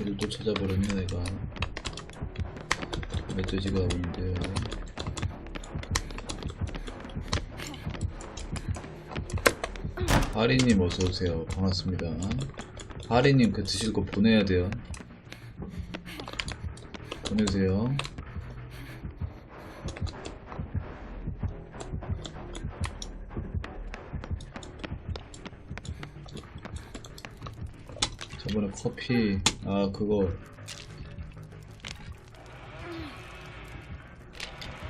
걔를 또 찾아버렸네 내가 멧돼지가 오는데요 하리님 어서오세요. 반갑습니다. 하리님 그 드실 거 보내야 돼요. 보내세요 저번에 커피 아 그거.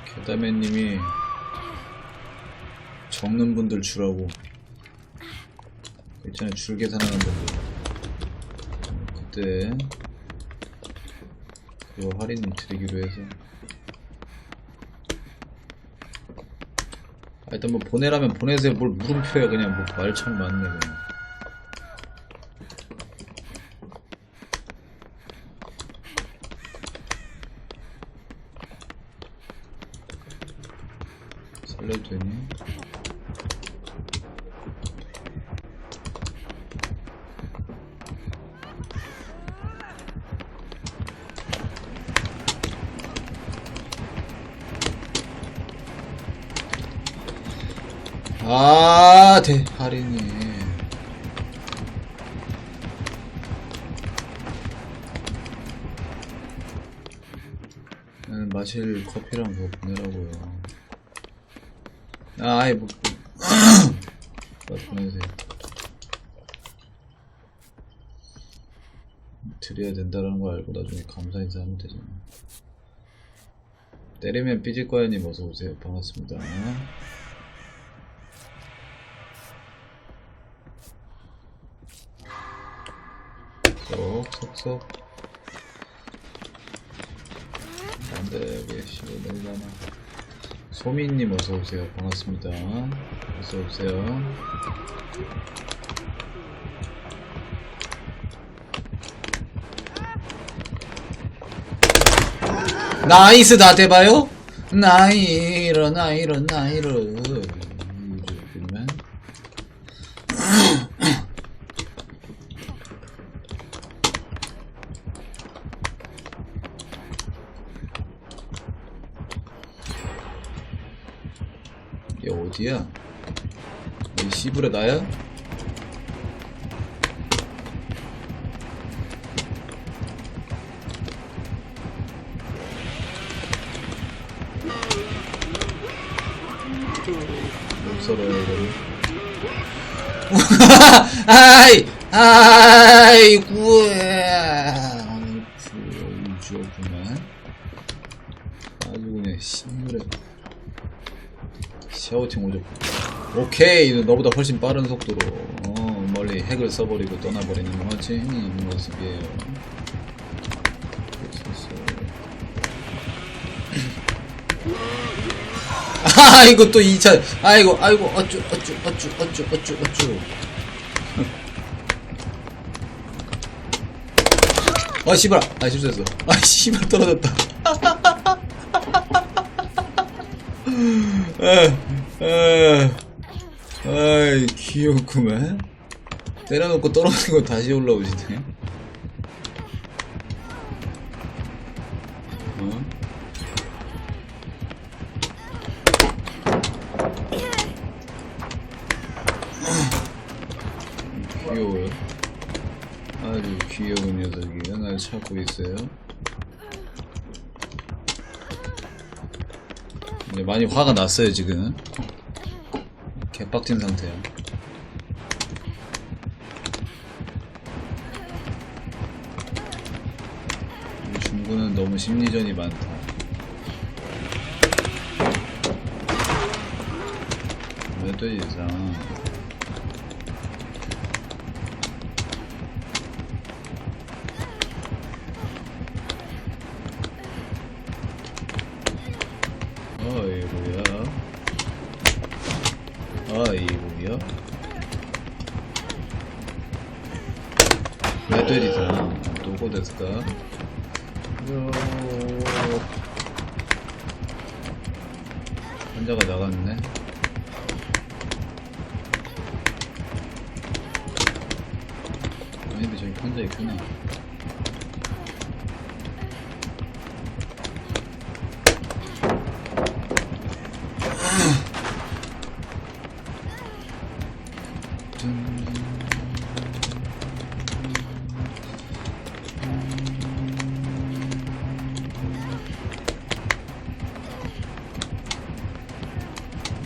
개다매님이 적는 분들 주라고. 있잖아요. 줄 계산하는 분들 그때 그거 할인 드리기로 해서. 아, 일단 뭐 보내라면 보내세요. 뭘 물음표야 그냥. 뭐 말참 많네 그냥 살려도 되니? 아, 대, 할인이. 마실 커피랑 그거 보내라고요. 아, 뭐, 빨리 보내세요. 드려야 된다는 거 알고 나중에 감사 인사하면 되잖아. 때리면 삐질 거야님 어서 오세요. 반갑습니다. 쏙, 쏙, 쏙. 안 돼, 왜, 씨, 왜 너무 많아. 소민님 어서오세요. 반갑습니다. 어서오세요. 나이스 다 대봐요? 나이로, 나이로, 나이로. 얘 어디야? 이 씨부레 나야? 못 썰어요 이거를 아이 아이고 주었구만 아주 그냥 신물에 샤오팅 오죠 오케이 너보다 훨씬 빠른 속도로. 어, 멀리 핵을 써버리고 떠나버리는 멋진 모습이에요. 아 이거 또 2차 아이고 아이고 어쭈 어쭈 어쭈 어쭈 어쭈 어쭈. 아 씨발. 아 실수했어. 아 씨발 떨어졌다 아, 아, 아이 귀엽구만 때려놓고 떨어지는 거 다시 올라오시네 어? 귀여워요. 아주 귀여운 녀석이 날 찾고 있어요. 이제 많이 화가 났어요, 지금. 개빡친 상태야. 중구는 너무 심리전이 많다. 왜또 이상. 어이구야. 메뚜리상, 도고 데스까? 요. 환자가 나갔네. 아닌데 저기 환자 있구나.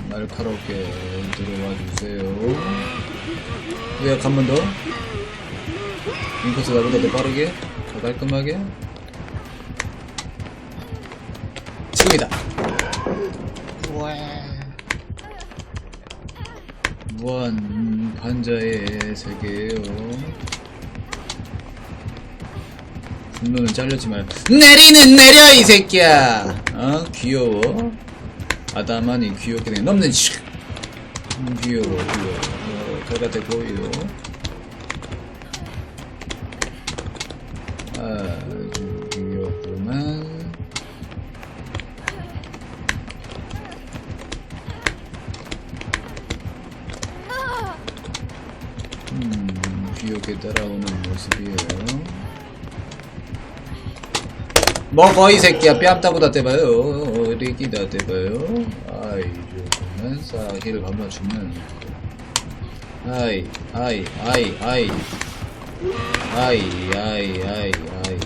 날카롭게 들어와 주세요. 요약 한 번 더. 인코스 나보다 더 빠르게, 더 깔끔하게. 지금이다. 무한 반자의 세계예요. 분노는 잘렸지 말고 내리는 내려 이 새끼야. 어 귀여워. 아담하니 귀엽게 된 넘는 식. 음, 귀여워 귀여워. 어, 저같아 보여. 아 음, 귀엽게 따라오는 모습이에요. 먹어 이 새끼야. 뺨따구다 떼봐요. 리기다 떼봐요. 아이 좋구만 싹힐 감아주면. 아이 아이 아이 아이. 아이 아이 아이 아이.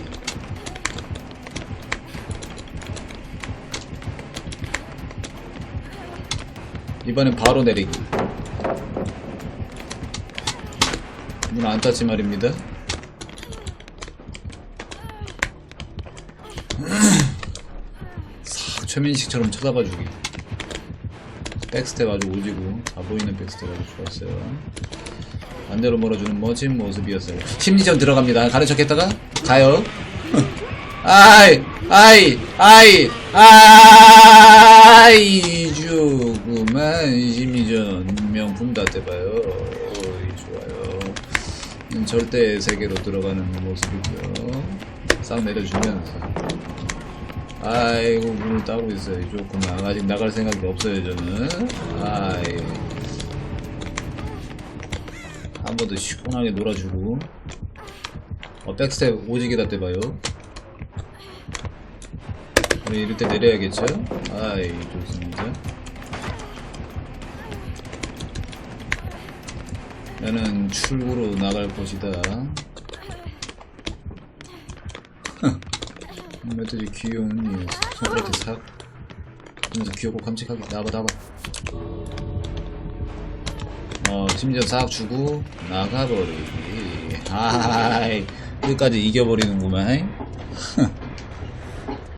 이번엔 바로 내리기 문 안 닫지 말입니다. 싹 최민식처럼 쳐다봐주기. 백스텝 아주 오지고 다 보이는 백스텝 아주 좋았어요. 반대로 몰아주는 멋진 모습이었어요. 심리전 들어갑니다. 가는 척했다가? 가요. 아이 아이 아이 아이 주구만 심리전 명품 다 떼봐요 절대 세계로 들어가는 모습이고요. 싹 내려주면서. 아이고 문을 따고 있어요. 좋구만. 아직 나갈 생각이 없어요 저는. 아이. 한 번 더 시원하게 놀아주고. 어 백스텝 오지게다 떼봐요. 우리 이럴 때 내려야겠죠? 아이 좋습니다 나는 출구로 나갈 것이다. 멧돼지 귀여운 이 손가락에 삭. 하면서 귀엽고 깜찍하게 나봐 나봐. 어 심지어 싹 주고 나가버리기. 아이 끝까지 이겨버리는구만